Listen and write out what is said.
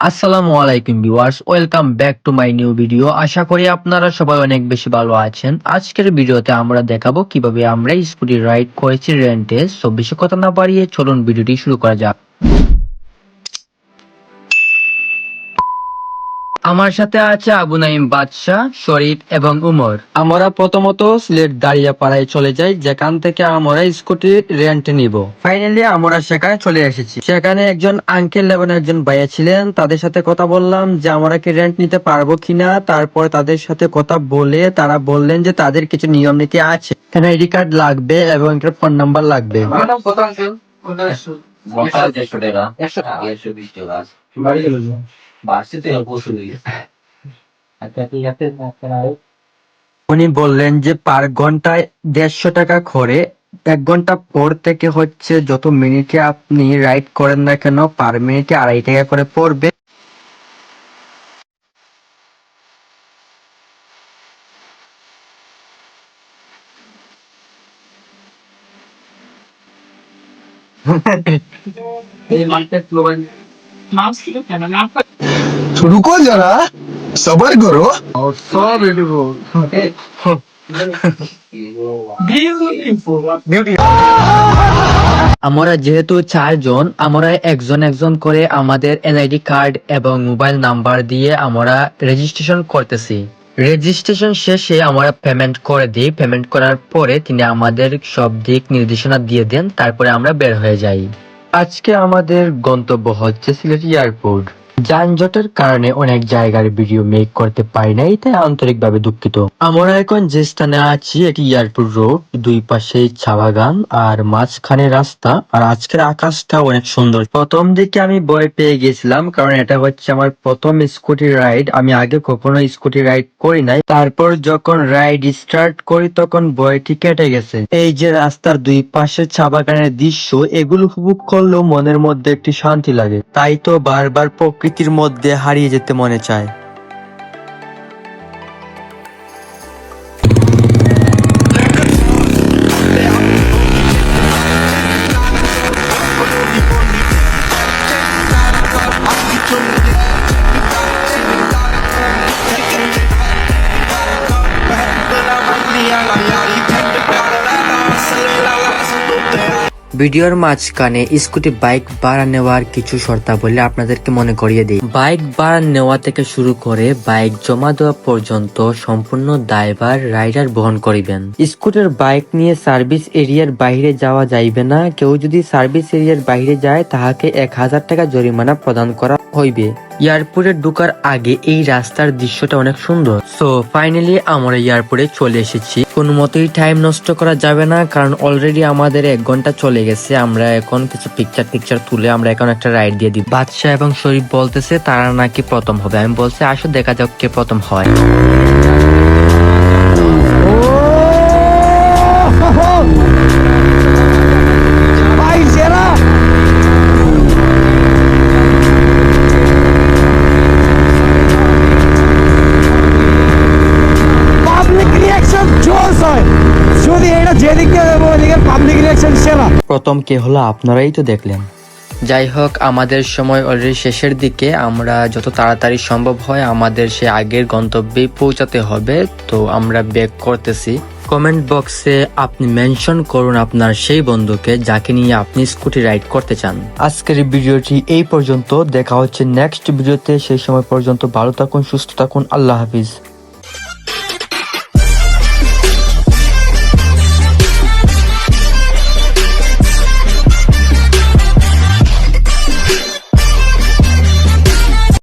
আসসালামু আলাইকুম viewers, welcome back to my new video. আশা করি আপনারা সবাই অনেক বেশি ভালো আছেন। আজকের ভিডিওতে আমরা দেখাবো কীভাবে আমরা স্কুটি রাইড করেছি রেন্টে। সব বেশি কথা না বাড়িয়ে চলুন ভিডিওটি শুরু করা যাক। আমার সাথে আছে আবু নাইম বাদশাহ শরীফ এবং উমর। আমরা প্রথমত সিলেট দাঁড়িয়াপাড়ায় চলে যাই যেখান থেকে আমরা স্কুটি রেন্ট নিব। ফাইনালি আমরা সেখানে চলে এসেছি। সেখানে একজন আঙ্কেল এবং একজন ভাইয়া ছিলেন তাদের সাথে কথা বললাম যে আমরা কি রেন্ট নিতে পারব কিনা? তারপর তাদের সাথে কথা বলে তারা বললেন যে তাদের কিছু নিয়ম নীতি আছে। এখানে আইডি কার্ড লাগবে এবং একটা ফোন নাম্বার লাগবে। টাকা। একশো টাকা। আচ্ছা। আছে উনি বললেন যে পার ঘন্টায় দেড়শো টাকা করে এক ঘণ্টা পর থেকে হচ্ছে যত মিনিটে আপনি রাইড করেন না কেন পার মিনিটে আড়াই টাকা করে পড়বে। এই মার্কেট রুকো যারা সবার করো আমরা যেহেতু চারজন আমরা একজন একজন করে আমাদের এনআইডি কার্ড এবং মোবাইল নাম্বার দিয়ে আমরা রেজিস্ট্রেশন করতেছি রেজিস্ট্রেশন শেষে আমরা পেমেন্ট করে দিই পেমেন্ট করার পরে তিনি আমাদের সব দিক নির্দেশনা দিয়ে দেন তারপরে আমরা বের হয়ে যাই আজকে আমাদের গন্তব্য হচ্ছে সিলেট এয়ারপোর্ট যানজটের কারণে অনেক জায়গার ভিডিও মেক করতে পারি নাই, তাই আন্তরিকভাবে দুঃখিত। আমরা এখন যে স্থানে আছি, এটি এয়ারপোর্ট রোড, দুই পাশে চা বাগান আর মাঝখানে রাস্তা। আর আজকের আকাশটা অনেক সুন্দর। প্রথম দিকে আমি ভয় পেয়ে গেছিলাম, কারণ এটা হচ্ছে আমার প্রথম স্কুটি রাইড। আমি আগে কখনো স্কুটি রাইড করি নাই। তারপর যখন রাইড স্টার্ট করি, তখন ভয়টি কেটে গেছে। এই যে রাস্তার দুই পাশে চা বাগানের দৃশ্য, এগুলো উপভোগ করলেও মনের মধ্যে একটি শান্তি লাগে। তাই তো বারবার প্রকৃতির মধ্যে হারিয়ে যেতে মনে চায়। ভিডিওর মাঝখানে স্কুটি বাইক ভাড়া নেওয়ার কিছু শর্তাবলী আপনাদেরকে মনে করিয়ে দিই। বাইক ভাড়া নেওয়া থেকে শুরু করে বাইক জমা দেওয়া পর্যন্ত সম্পূর্ণ দায়ভার রাইডার বহন করিবেন। স্কুটার বাইক নিয়ে সার্ভিস এরিয়ার বাইরে যাওয়া যাইবে না। কেউ যদি সার্ভিস এরিয়ার বাইরে যায়, তাহাকে এক হাজার টাকা জরিমানা প্রদান করা হইবে। এয়ারপোর্টে ঢুকার আগে এই রাস্তার দৃশ্যটা অনেক সুন্দর। সো ফাইনালি আমরা এয়ারপোর্টে চলে এসেছি। কোনো মতেই টাইম নষ্ট করা যাবে না, কারণ অলরেডি আমাদের এক ঘণ্টা চলে গেছে। আমরা এখন কিছু পিকচার টিকচার তুলে আমরা এখন একটা রাইড দিয়ে দিই বাদশাহ এবং শরীফ বলতেছে, তারা নাকি প্রথম হবে। আমি বলছি, আসো, দেখা যাক কে প্রথম হয়। হয় যদি এটা যেদিকে পাবলিক সেরা প্রথম কে হলো আপনারাই তো দেখলেন। যাই হোক, আমাদের সময় অলরেডি শেষের দিকে। আমরা যত তাড়াতাড়ি সম্ভব হয়, আমাদের সে আগের গন্তব্যে পৌঁছাতে হবে। তো আমরা ব্যাক করতেছি। কমেন্ট বক্সে আপনি মেনশন করুন আপনার সেই বন্ধুকে, যাকে নিয়ে আপনি স্কুটি রাইড করতে চান। আজকের ভিডিওটি এই পর্যন্ত। দেখা হচ্ছে নেক্সট ভিডিওতে। সেই সময় পর্যন্ত ভালো থাকুন, সুস্থ থাকুন। আল্লাহ হাফিজ।